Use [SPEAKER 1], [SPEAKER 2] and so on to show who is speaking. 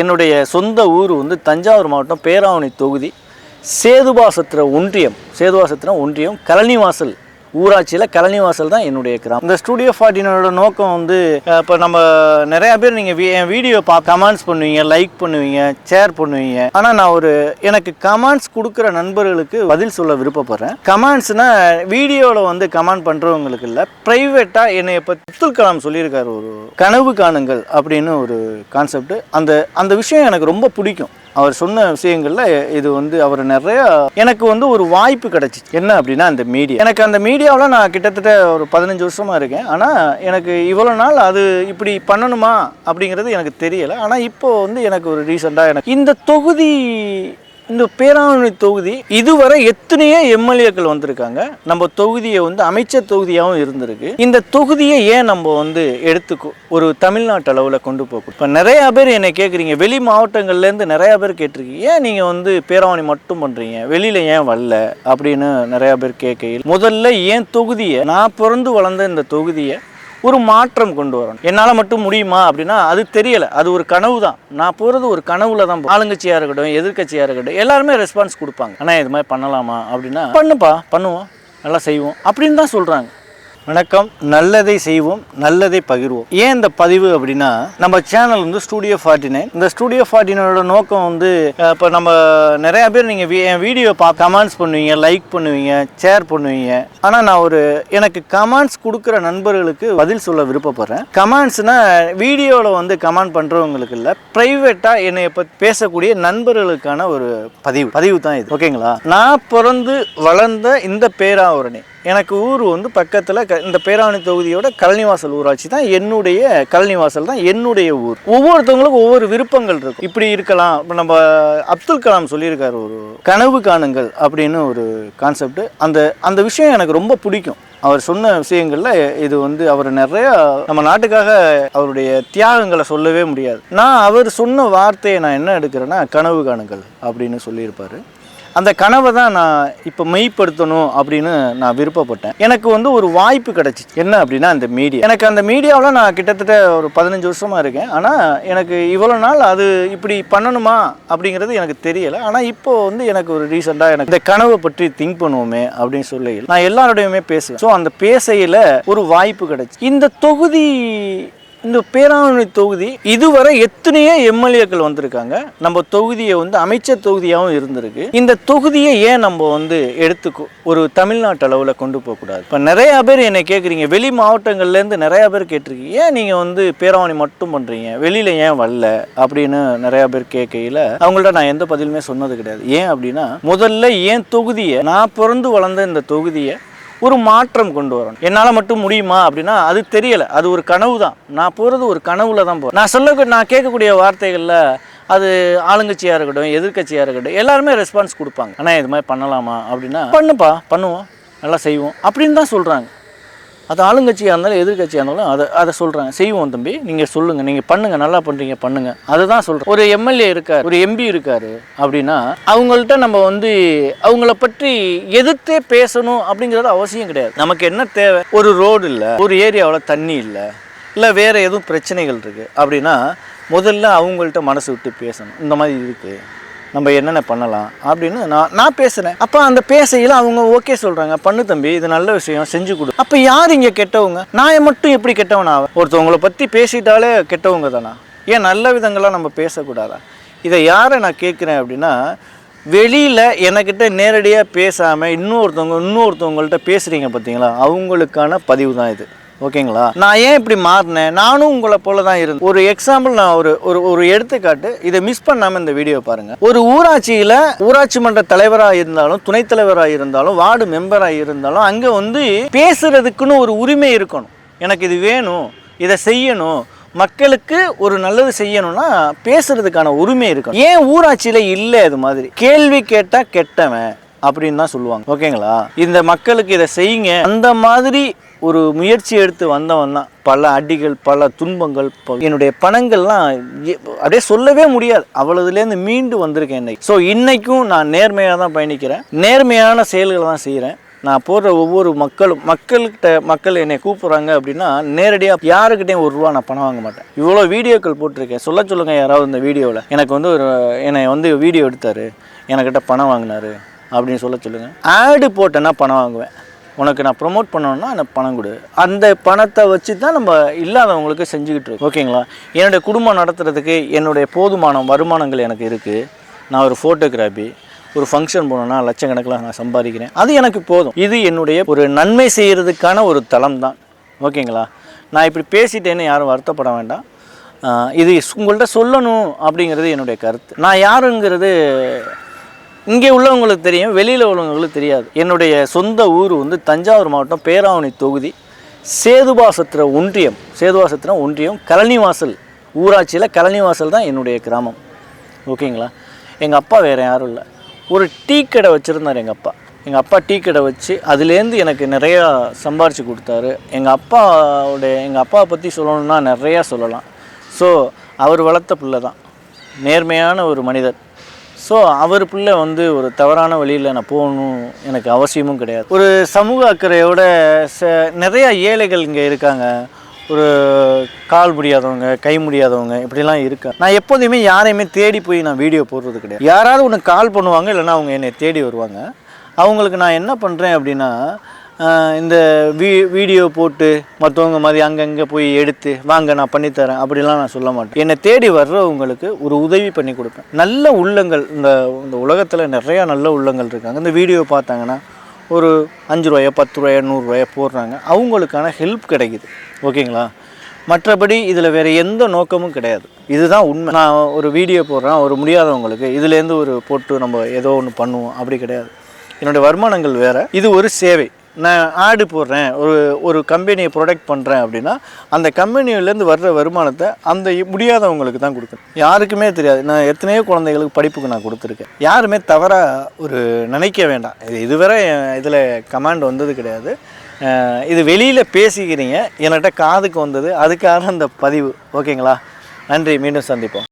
[SPEAKER 1] என்னுடைய சொந்த ஊர் வந்து தஞ்சாவூர் மாவட்டம் பேராவணி தொகுதி. சேதுபாசத்திர ஒன்றியம் சேதுபாசத்திரம் ஒன்றியம் கழனிவாசல். ஊராட்சியில் கழனிவாசல் தான் என்னுடைய கிராமம். இந்த ஸ்டூடியோ ஃபார்ட்டினோட நோக்கம் வந்து இப்போ நம்ம நிறைய பேர் நீங்கள் என் வீடியோ பா கமெண்ட்ஸ் பண்ணுவீங்க லைக் பண்ணுவீங்க ஷேர் பண்ணுவீங்க. ஆனால் நான் ஒரு எனக்கு கமெண்ட்ஸ் கொடுக்குற நண்பர்களுக்கு பதில் சொல்ல விருப்பப்படுறேன். கமெண்ட்ஸ்னா வீடியோவில் வந்து கமெண்ட் பண்ணுறவங்களுக்கு இல்லை ப்ரைவேட்டாக என்னை இப்போ அப்துல் கலாம் சொல்லியிருக்காரு ஒரு கனவு காணுங்கள் அப்படின்னு ஒரு கான்செப்ட் அந்த அந்த விஷயம் எனக்கு ரொம்ப பிடிக்கும். அவர் சொன்ன விஷயங்களில் இது வந்து அவர் நிறைய எனக்கு வந்து ஒரு வாய்ப்பு கிடச்சிச்சு. என்ன அப்படின்னா அந்த மீடியா எனக்கு அந்த மீடியாவில் நான் கிட்டத்தட்ட ஒரு பதினஞ்சு வருஷமாக இருக்கேன். ஆனால் எனக்கு இவ்வளோ நாள் அது இப்படி பண்ணணுமா அப்படிங்கிறது எனக்கு தெரியலை. ஆனால் இப்போ வந்து எனக்கு ஒரு ரீசெண்டாக எனக்கு இந்த தொகுதி இந்த பேராவணி தொகுதி இதுவரை எத்தனையோ எம்எல்ஏக்கள் வந்திருக்காங்க. நம்ம தொகுதியை வந்து அமைச்சர் தொகுதியாகவும் இருந்திருக்கு. இந்த தொகுதியை ஏன் நம்ம வந்து எடுத்து ஒரு தமிழ்நாட்டு அளவில் கொண்டு போகும் இப்போ நிறைய பேர் என்னை கேட்குறீங்க வெளி மாவட்டங்கள்லேருந்து நிறைய பேர் கேட்டிருக்கீங்க. ஏன் நீங்கள் வந்து பேராவணி மட்டும் பண்ணுறீங்க வெளியில் ஏன் வரல? அப்படின்னு நிறைய பேர் கேட்கையில். முதல்ல ஏன் தொகுதியை நான் பிறந்து வளர்ந்த இந்த தொகுதியை ஒரு மாற்றம் கொண்டு வரணும். என்னால் மட்டும் முடியுமா அப்படின்னா அது தெரியலை. அது ஒரு கனவு தான். நான் போகிறது ஒரு கனவுல தான் ஆளுங்கட்சியாக இருக்கட்டும் எதிர்க்கட்சியாக இருக்கட்டும் எல்லாருமே ரெஸ்பான்ஸ் கொடுப்பாங்க. ஆனால் இது மாதிரி பண்ணலாமா அப்படின்னா பண்ணுப்பா பண்ணுவோம். நல்லா செய்வோம். அப்படின்னு தான் சொல்கிறாங்க வணக்கம். நல்லதை செய்வோம் நல்லதை பகிர்வோம். ஏன் இந்த பதிவு அப்படின்னா நம்ம சேனல் வந்து ஸ்டூடியோ ஃபார்ட்டி நைன் இந்த ஸ்டூடியோ ஃபார்ட்டி நைனோட நோக்கம் வந்து இப்போ நம்ம நிறைய பேர் நீங்கள் என் வீடியோ பா கமெண்ட்ஸ் பண்ணுவீங்க லைக் பண்ணுவீங்க ஷேர் பண்ணுவீங்க. ஆனால் நான் ஒரு எனக்கு கமெண்ட்ஸ் கொடுக்குற நண்பர்களுக்கு பதில் சொல்ல விருப்பப்படுறேன். கமெண்ட்ஸ்னா வீடியோவில் வந்து கமெண்ட் பண்ணுறவங்களுக்கு இல்லை ப்ரைவேட்டாக என்னை இப்போ பேசக்கூடிய நண்பர்களுக்கான ஒரு பதிவு. பதிவு தான் இது. ஓகேங்களா நான் பிறந்து வளர்ந்த இந்த பேராவரணி. எனக்கு ஊர் வந்து பக்கத்தில் க இந்த பேராவணி தொகுதியோட கழனிவாசல் ஊராட்சி தான் என்னுடைய கழனிவாசல் தான் என்னுடைய ஊர். ஒவ்வொருத்தவங்களுக்கும் ஒவ்வொரு விருப்பங்கள் இருக்கும். இப்படி இருக்கலாம். இப்போ நம்ம அப்துல் கலாம் சொல்லியிருக்காரு ஒரு கனவு காணுங்கள் அப்படின்னு ஒரு கான்செப்ட் அந்த அந்த விஷயம் எனக்கு ரொம்ப பிடிக்கும். அவர் சொன்ன விஷயங்கள்ல இது வந்து அவர் நிறைய நம்ம நாட்டுக்காக அவருடைய தியாகங்களை சொல்லவே முடியாது. நான் அவர் சொன்ன வார்த்தையை நான் என்ன எடுக்கிறேன்னா கனவு காணுங்கள் அப்படின்னு சொல்லியிருப்பாரு. அந்த கனவை தான் நான் இப்போ மெய்ப்படுத்தணும் அப்படின்னு நான் விருப்பப்பட்டேன். எனக்கு வந்து ஒரு வாய்ப்பு கிடச்சிச்சு. என்ன அப்படின்னா அந்த மீடியா எனக்கு அந்த மீடியாவில் நான் கிட்டத்தட்ட ஒரு பதினஞ்சு வருஷமாக இருக்கேன். ஆனால் எனக்கு இவ்வளோ நாள் அது இப்படி பண்ணணுமா அப்படிங்கிறது எனக்கு தெரியலை. ஆனால் இப்போ வந்து எனக்கு ஒரு ரீசெண்டாக எனக்கு இந்த கனவை பற்றி திங்க் பண்ணுவோமே அப்படின்னு சொல்லையில் நான் எல்லாரோடையுமே பேசுவேன். ஸோ அந்த பேசையில் ஒரு வாய்ப்பு கிடைச்சி. இந்த தொகுதி இந்த பேராவணி தொகுதி இதுவரை எத்தனையோ எம்எல்ஏக்கள் வந்திருக்காங்க. நம்ம தொகுதியை வந்து அமைச்சர் தொகுதியாகவும் இருந்திருக்கு. இந்த தொகுதியை ஏன் நம்ம வந்து எடுத்து ஒரு தமிழ்நாட்டு அளவில் கொண்டு போகக்கூடாது இப்போ நிறைய பேர் என்னை கேட்குறீங்க வெளி மாவட்டங்கள்லேருந்து நிறைய பேர் கேட்டிருக்கீங்க. ஏன் நீங்கள் வந்து பேராவணி மட்டும் பண்ணுறீங்க வெளியில் ஏன் வரல? அப்படின்னு நிறைய பேர் கேட்கையில் அவங்கள்ட்ட நான் எந்த பதிலுமே சொன்னது கிடையாது. ஏன் அப்படின்னா முதல்ல ஏன் தொகுதியை நான் பிறந்து வளர்ந்த இந்த தொகுதியை ஒரு மாற்றம் கொண்டு வரணும். என்னால் மட்டும் முடியுமா அப்படின்னா அது தெரியலை. அது ஒரு கனவு தான் நான் போகிறது ஒரு கனவுல தான் போகிறேன் நான் சொல்ல நான் கேட்கக்கூடிய வார்த்தைகளில் அது ஆளுங்கட்சியாக இருக்கட்டும் எதிர்க்கட்சியாக இருக்கட்டும் எல்லாருமே ரெஸ்பான்ஸ் கொடுப்பாங்க. ஆனால் இது மாதிரி பண்ணலாமா அப்படின்னா பண்ணுப்பா பண்ணுவோம். நல்லா செய்வோம். அப்படின்னு தான் சொல்கிறாங்க அது ஆளுங்கட்சியாக இருந்தாலும் எதிர்கட்சியாக இருந்தாலும் அதை அதை சொல்கிறாங்க செய்வோம் தம்பி. நீங்கள் சொல்லுங்கள் நீங்கள் பண்ணுங்கள் நல்லா பண்ணுறீங்க பண்ணுங்கள் அதுதான் சொல்கிறேன் ஒரு எம்எல்ஏ இருக்கார் ஒரு எம்பி இருக்கார் அப்படின்னா அவங்கள்ட்ட நம்ம வந்து அவங்கள பற்றி எதிர்த்தே பேசணும் அப்படிங்கிறது அவசியம் கிடையாது. நமக்கு என்ன தேவை? ஒரு ரோடு இல்லை. ஒரு ஏரியாவில் தண்ணி இல்லை. இல்லை வேறு எதுவும் பிரச்சனைகள் இருக்குது அப்படின்னா முதல்ல அவங்கள்ட்ட மனசு விட்டு பேசணும். இந்த மாதிரி இருக்குது நம்ம என்னென்ன பண்ணலாம் அப்படின்னு நான் நான் பேசுகிறேன் அப்போ அந்த பேசையில் அவங்க ஓகே சொல்கிறாங்க பண்ணு தம்பி இது நல்ல விஷயம் செஞ்சு கொடு. அப்போ யார் இங்கே கெட்டவங்க? நான் மட்டும் எப்படி கெட்டவனா? ஒருத்தவங்களை பற்றி பேசிட்டாலே கெட்டவங்க தானா? ஏன் நல்ல விதங்களாக நம்ம பேசக்கூடாதா? இதை யாரை நான் கேட்குறேன் அப்படின்னா வெளியில் என்கிட்ட நேரடியாக பேசாமல் இன்னொருத்தவங்க இன்னொருத்தவங்கள்ட்ட பேசுகிறீங்க பார்த்தீங்களா அவங்களுக்கான பதிவு தான் இது. ஓகேங்களா? நான் ஏன் இப்படி மாறினேன்? நானும் உங்களை போல தான் இருந்தேன். ஒரு எக்ஸாம்பிள் நான் ஒரு ஒரு ஒரு எடுத்துக்காட்டு இதை மிஸ் பண்ணாமல் இந்த வீடியோ பாருங்க. ஒரு ஊராட்சியில் ஊராட்சி மன்ற தலைவராக இருந்தாலும் துணைத் தலைவராக இருந்தாலும் வார்டு மெம்பராக இருந்தாலும் அங்கே வந்து பேசுறதுக்குன்னு ஒரு உரிமை இருக்கணும். எனக்கு இது வேணும் இதை செய்யணும். மக்களுக்கு ஒரு நல்லது செய்யணும்னா பேசுறதுக்கான உரிமை இருக்கும் ஏன் ஊராட்சியில் இல்லை இது மாதிரி? கேள்வி கேட்டால் கெட்டவன். அப்படின்னு தான் சொல்லுவாங்க. ஓகேங்களா? இந்த மக்களுக்கு இதை செய்யுங்க. அந்த மாதிரி ஒரு முயற்சி எடுத்து வந்தவன் தான். பல அடிகள் பல துன்பங்கள் ப- என்னுடைய பணங்கள்லாம் அப்படியே சொல்லவே முடியாது. அவ்வளோதுலேருந்து மீண்டு வந்திருக்கேன் இன்னைக்கு. ஸோ இன்றைக்கும் நான் நேர்மையாக தான் பயணிக்கிறேன். நேர்மையான செயல்களை தான் செய்கிறேன் நான் போடுற ஒவ்வொரு மக்களும் மக்கள்கிட்ட மக்கள் என்னை கூப்பிட்றாங்க அப்படின்னா நேரடியாக யாருக்கிட்டையும் ஒரு ரூபா நான் பணம் வாங்க மாட்டேன். இவ்வளோ வீடியோக்கள் போட்டிருக்கேன். சொல்ல சொல்லுங்கள் யாராவது இந்த வீடியோவில். எனக்கு வந்து ஒரு என்னை வந்து வீடியோ எடுத்தார். எனக்கிட்ட பணம் வாங்கினாரு. அப்படின்னு சொல்ல சொல்லுங்கள் ஆடு போட்டேன்னா பணம் வாங்குவேன்? உனக்கு நான் ப்ரொமோட் பண்ணணும்னா எனக்கு பணம் கொடு. அந்த பணத்தை வச்சு தான் நம்ம இல்லாதவங்களுக்கு செஞ்சுக்கிட்டு இருக்கோம். ஓகேங்களா என்னுடைய குடும்பம் நடத்துறதுக்கு என்னுடைய போதுமான வருமானங்கள் எனக்கு இருக்குது நான் ஒரு ஃபோட்டோகிராஃபி ஒரு ஃபங்க்ஷன் போனோன்னா லட்சக்கணக்கில் நான் சம்பாதிக்கிறேன். அது எனக்கு போதும். இது என்னுடைய ஒரு நன்மை செய்கிறதுக்கான ஒரு தளம் தான் ஓகேங்களா நான் இப்படி பேசிட்டேன்னு யாரும் வருத்தப்பட வேண்டாம். இது உங்கள்கிட்ட சொல்லணும் அப்படிங்கிறது என்னுடைய கருத்து. நான் யாருங்கிறது இங்கே உள்ளவங்களுக்கு தெரியும் வெளியில் உள்ளவங்களுக்கு தெரியாது. என்னுடைய சொந்த ஊர் வந்து தஞ்சாவூர் மாவட்டம் பேராவணி தொகுதி சேதுபாசத்திர ஒன்றியம் சேதுபாசத்திரம் ஒன்றியம் கழனிவாசல் ஊராட்சியில் கழனிவாசல் தான் என்னுடைய கிராமம். ஓகேங்களா? எங்கள் அப்பா வேறு யாரும் இல்லை. ஒரு டீ கடை வச்சுருந்தார் எங்கள் அப்பா. எங்கள் அப்பா டீ கடை வச்சு அதுலேருந்து எனக்கு நிறையா சம்பாரித்து கொடுத்தாரு. எங்கள் அப்பாவுடைய எங்கள் அப்பாவை பற்றி சொல்லணுன்னா நிறையா சொல்லலாம். ஸோ அவர் வளர்த்த பிள்ளை தான். நேர்மையான ஒரு மனிதர். ஸோ அவர் பிள்ளை வந்து ஒரு தவறான வழியில் நான் போகணும் எனக்கு அவசியமும் கிடையாது. ஒரு சமூக அக்கறையோட ச நிறையா ஏழைகள் இங்கே இருக்காங்க. ஒரு கால் முடியாதவங்க கை முடியாதவங்க இப்படிலாம் இருக்கா. நான் எப்போதுமே யாரையுமே தேடி போய் நான் வீடியோ போடுறது கிடையாது. யாராவது ஒன்று கால் பண்ணுவாங்க இல்லைன்னா அவங்க என்னை தேடி வருவாங்க. அவங்களுக்கு நான் என்ன பண்ணுறேன் அப்படின்னா இந்த வீ வீடியோ போட்டு மற்றவங்க மாதிரி அங்கங்கே போய் எடுத்து வாங்க நான் பண்ணித்தரேன். அப்படிலாம் நான் சொல்ல மாட்டேன். என்னை தேடி வர்றவங்களுக்கு ஒரு உதவி பண்ணி கொடுப்பேன். நல்ல உள்ளங்கள் இந்த இந்த உலகத்தில் நிறையா நல்ல உள்ளங்கள் இருக்காங்க. இந்த வீடியோ பார்த்தாங்கன்னா ஒரு அஞ்சு ரூபாயோ பத்து ரூபாயோ நூறுரூவாயோ போடுறாங்க. அவங்களுக்கான ஹெல்ப் கிடைக்குது. ஓகேங்களா? மற்றபடி இதில் வேறு எந்த நோக்கமும் கிடையாது. இதுதான் உண்மை. நான் ஒரு வீடியோ போடுறேன் ஒரு முடியாதவங்களுக்கு இதுலேருந்து ஒரு போட்டு நம்ம ஏதோ ஒன்று பண்ணுவோம். அப்படி கிடையாது. என்னுடைய வருமானங்கள் வேறு. இது ஒரு சேவை. நான் ஆடு போடுறேன் ஒரு ஒரு கம்பெனியை ப்ரொடக்ட் பண்ணுறேன் அப்படின்னா அந்த கம்பெனிலேருந்து வர்ற வருமானத்தை அந்த முடியாதவங்களுக்கு தான் கொடுக்கணும். யாருக்குமே தெரியாது. நான் எத்தனையோ குழந்தைகளுக்கு படிப்புக்கு நான் கொடுத்துருக்கேன். யாருமே தவறாக ஒரு நினைக்க வேண்டாம். இது இதுவரை இதில் கமாண்ட் வந்தது கிடையாது. இது வெளியில் பேசிக்கிறீங்க. என்கிட்ட காதுக்கு வந்தது. அதுக்காக அந்த பதிவு. ஓகேங்களா? நன்றி. மீண்டும் சந்திப்போம்.